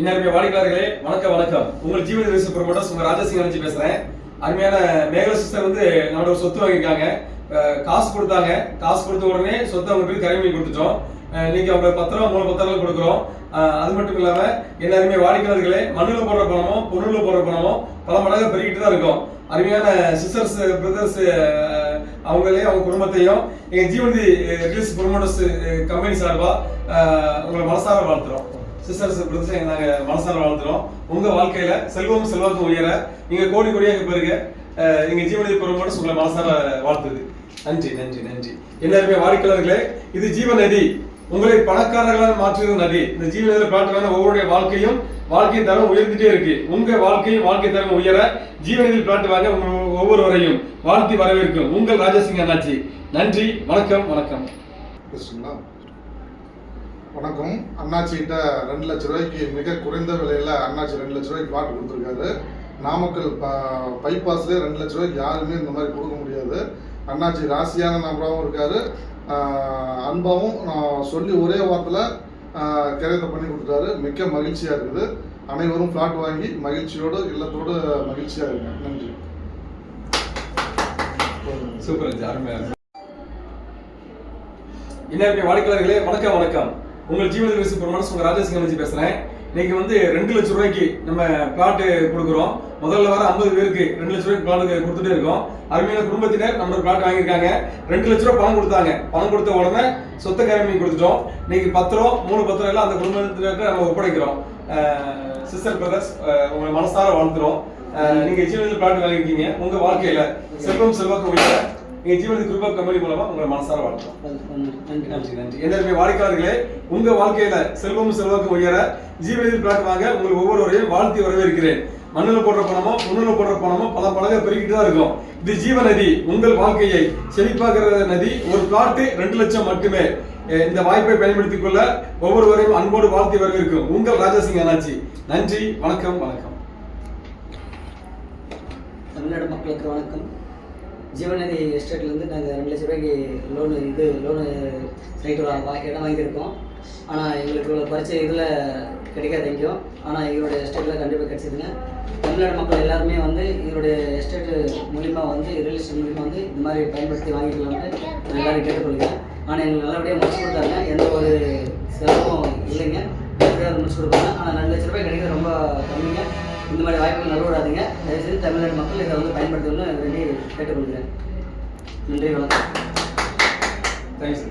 இன்னருமே வாடிக்கையாளர்களே வணக்கம் வணக்கம். உங்கள் ஜீவன ரிசர்வ் ப்ரொமோட்டர்ஸ் உங்க ராஜசிங் அனுப்பிச்சு பேசுறேன். அருமையான மேகல சிஸ்டர் வந்து நம்மளோட ஒரு சொத்து வாங்கியிருக்காங்க. காசு கொடுத்தாங்க. காசு கொடுத்த உடனே சொத்தை அவங்க போய் கரிமி கொடுத்துட்டோம். இன்னைக்கு அவங்க பத்திரம் மூணு பத்திரம் கொடுக்குறோம். அது மட்டும் இல்லாம என்ன அருமையை வாடிக்கையாளர்களே மண்ணில் போடுற பணமோ பொருளில் போடுற பணமோ பல மடங்கு பெருகிட்டு தான் இருக்கும். அருமையான சிஸ்டர்ஸ் பிரதர்ஸ் அவங்களே அவங்க குடும்பத்தையும் எங்க ஜீவந்தி ரிலீஸ் ப்ரொமோட்டர்ஸ் கம்பெனி சார்பா உங்களை மனசார வாழ்த்துறோம். சிஸ்டர்ஸ் பிரதர்ஸ் நாங்க மனசார வாழ்த்துறோம். உங்க வாழ்க்கையில செல்வம் செல்வாக்கும் உயர நீங்க கோடி கோடியாக பெருக எங்க ஜீவநதி ப்ரொமோட்டர்ஸ் உங்களை மனசார வாழ்த்துது. நன்றி நன்றி நன்றி. எல்லாருமே வாடிக்கையாளர்களே இது ஜீவ நதி. உங்களை பணக்காரர்களாக மாற்றுகிற நதி. இந்த ஜீவநதியில் பிளாட்டுக்கான ஒவ்வொருடைய வாழ்க்கையும் வாழ்க்கை தரம் உயர்ந்துட்டே இருக்கு. உங்க வாழ்க்கையும் வாழ்க்கை தரம் உயர ஜீவநதியில் பிளாட் வாங்க ஒவ்வொருவரையும். வாழ்த்தி வரவேற்கும் உங்கள் ராஜசிங்க அண்ணாச்சி. நன்றி வணக்கம் வணக்கம். வணக்கம். அண்ணாச்சிகிட்ட ரெண்டு லட்ச ரூபாய்க்கு மிக குறைந்த விலையில் அண்ணாச்சி ரெண்டு லட்ச ரூபாய்க்கு பிளாட் கொடுத்துருக்காரு. நாமக்கல் ப- பைபாஸ்ல ரெண்டு லட்ச ரூபாய்க்கு யாருமே இந்த மாதிரி கொடுக்க முடியாது. அண்ணாச்சி ராசியான நபராகவும் இருக்காரு. அன்பாகவும் அன்பாவும் நான் சொல்லி ஒரே வாரத்தில் கிரயத்தை பண்ணி கொடுத்தாரு. மிக்க மகிழ்ச்சியாக இருக்குது. அனைவரும் ஃப்ளாட் வாங்கி மகிழ்ச்சியோடு இல்லத்தோடு மகிழ்ச்சியாக இருங்க. நன்றி. சூப்பர் அருமையாக இன்னைக்கு வாடிக்கையாளர்களே வணக்கம் வணக்கம். உங்கள் ஜீவன ரிசு பெருமாள் உங்கள் ராஜசிங் பேசுகிறேன் இன்னைக்கு வந்து ரெண்டு லட்சம் ரூபாய்க்கு நம்ம பிளாட்டு கொடுக்குறோம். முதல்ல வர ஐம்பது பேருக்கு ரெண்டு லட்சம் ரூபாய்க்கு பிளாட் கொடுத்துட்டே இருக்கோம். அருமையான குடும்பத்தினர் நம்ம பிளாட் வாங்கியிருக்காங்க. ரெண்டு லட்ச ரூபா பணம் கொடுத்தாங்க. பணம் கொடுத்த உடனே சொத்த கரமி கொடுத்துட்டோம். இன்னைக்கு பத்திரம் மூணு பத்திரம் எல்லாம் அந்த குடும்பத்தினருக்கு நம்ம ஒப்படைக்கிறோம். சிஸ்டர் பிரதர்ஸ் உங்களை மனசார வாழ்த்துறோம். நீங்க ஜீவனத்தில் பிளாட் வாங்கியிருக்கீங்க. உங்க வாழ்க்கையில செல்வம் செல்வாக்கு உயர நீங்க ஜீவனத்தில் குரூப் ஆஃப் கம்பெனி மூலமா உங்களை மனசார வாழ்த்துறோம் நன்றி எல்லாருமே வாடிக்கையாளர்களே உங்க வாழ்க்கையில செல்வமும் செல்வாக்கும் உயர ஜீவனத்தில் பிளாட் வாங்க உங்கள் ஒவ்வொருவரையும் வாழ்த்தி வரவேற்கிறேன். மண்ணுல போடுற பணமோ பொண்ணுல போடுற பணமோ பல பழக பெருகிட்டு தான் இருக்கும். இது ஜீவ நதி உங்கள் வாழ்க்கையை செழிப்பாக்குற நதி ஒரு பிளாட்டு ரெண்டு லட்சம் மட்டுமே. இந்த வாய்ப்பை பயன்படுத்திக் கொள்ள ஒவ்வொருவரையும் அன்போடு வாழ்த்தி வரவேற்கும் உங்கள் ராஜாசிங் அண்ணாச்சி. நன்றி வணக்கம் வணக்கம். தமிழ்நாடு மக்களுக்கு வணக்கம். ஜீவநதி எஸ்டேட்லேருந்து நாங்கள் ரெண்டு லட்ச ரூபாய்க்கு லோனு இது லோனு ரைட்டு வா இடம் வாங்கியிருக்கோம். ஆனால் எங்களுக்கு இவ்வளோ குறைச்ச இதில் கிடைக்காது எங்கேயும் ஆனால் எங்களுடைய எஸ்டேட்டில் கண்டிப்பாக கிடச்சிதுங்க. தமிழ்நாடு மக்கள் எல்லாருமே வந்து இதனுடைய எஸ்டேட்டு மூலிமா வந்து ரியல் எஸ்டேட் மூலிமா வந்து இந்த மாதிரி பயன்படுத்தி வாங்கிக்கலாம்னு நான் எல்லாரும் கேட்டுக்கொள்கிறேன். ஆனால் எங்களுக்கு நல்லபடியாக முடிச்சு கொடுத்தாங்க. எந்த ஒரு சிரமமும் இல்லைங்க. நல்லபடியாக முடிச்சு கொடுப்பாங்க. ஆனால் ரெண்டு லட்ச ரூபாய் கிடைக்கிறது ரொம்ப கம்மிங்க. இந்த மாதிரி வாய்ப்புகள் நழுவிடாதீங்க தயவுசெய்து தமிழ்நாடு மக்கள் இதை வந்து பயன்படுத்தணும்னு வேண்டி கேட்டுக்கொள்கிறேன். நன்றி வணக்கம். தேங்க்ஸ்